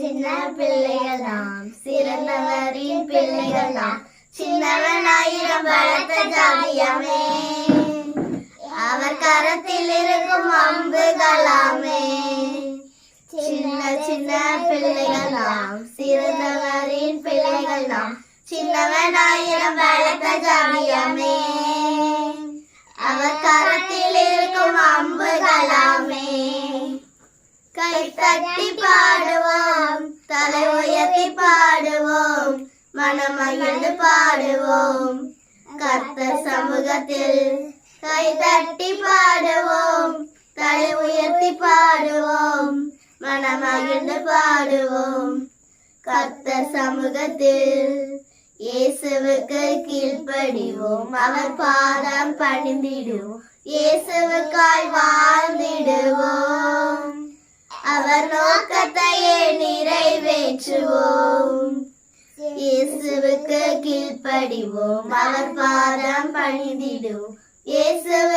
சின்ன பிள்ளைகள் நாம் சிறந்தவரின் பிள்ளைகள் நாம் சின்னவனாயிரம் பலத்த ஜாதியாமே. அவர் கரத்தில் இருக்கும் அம்புகளாமே. சின்ன சின்ன பிள்ளைகள் நாம் சிறந்தவரின் பிள்ளைகள் நாம் சின்னவனாயிரம் பலத்த கை தட்டி பாடுவோம் தலை உயர்த்தி பாடுவோம் மனமகிழ்ந்து பாடுவோம். கர்த்தர் சமூகத்தில் கை தட்டி பாடுவோம் தலை உயர்த்தி பாடுவோம் மனமகிழ்ந்து பாடுவோம். கர்த்தர் சமூகத்தில் இயேசுவுக்கு கீழ்ப்படிவோம் அவர் பாதம் பணிந்திடுவோம் இயேசுவுக்கு போற்றுவோம் இயேசுவுக்கு கீழ்ப்படிவோம். அவர் பாதம் பணிந்திடுவோம் இயேசுவ